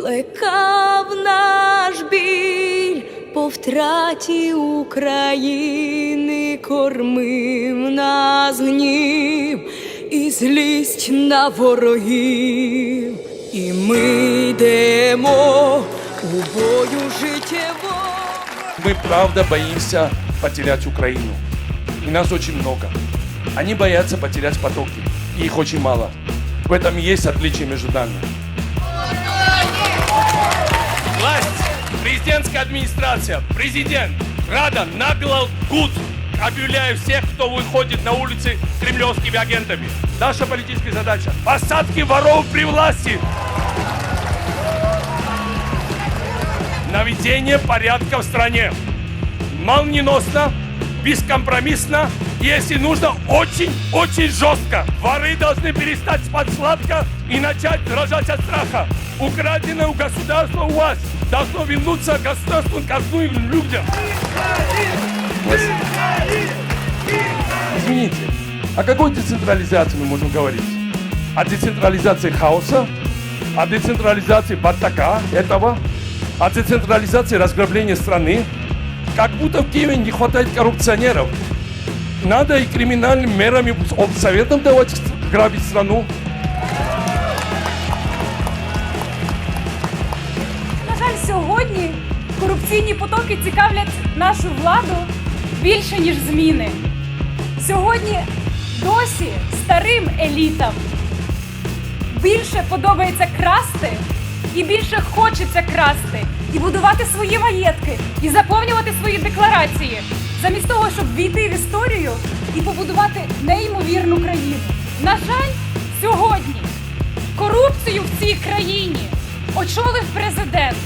плекав наш біль по втраті України, кормив нас гнів і злість на ворогів. І ми йдемо у бою життєво. Мы правда боимся потерять Украину. И нас очень много. Они боятся потерять потоки. И их очень мало. В этом и есть отличие между нами. Власть, президентская администрация, президент, Рада нагло лгут, объявляя всех, кто выходит на улицы кремлевскими агентами. Наша политическая задача – посадки воров при власти. Наведение порядка в стране. Молниеносно, бескомпромиссно, если нужно, очень-очень жестко. Воры должны перестать спать сладко и начать дрожать от страха. Украденное у государства у вас должно вернуться государству, казну и людям. Извините, о какой децентрализации мы можем говорить? О децентрализации хаоса? О децентрализации бардака этого? О децентрализации разграбления страны? Как будто в Киеве не хватает коррупционеров. Надо и криминальными мерами советом давать грабить страну. На жаль, сьогодні корупційні потоки цікавлять нашу владу більше, ніж зміни. Сьогодні досі старим елітам більше подобається красти і більше хочеться красти, і будувати свої маєтки, і заповнювати свої декларації, замість того, щоб війти в історію і побудувати неймовірну країну. На жаль, сьогодні корупцію в цій країні очолив президент,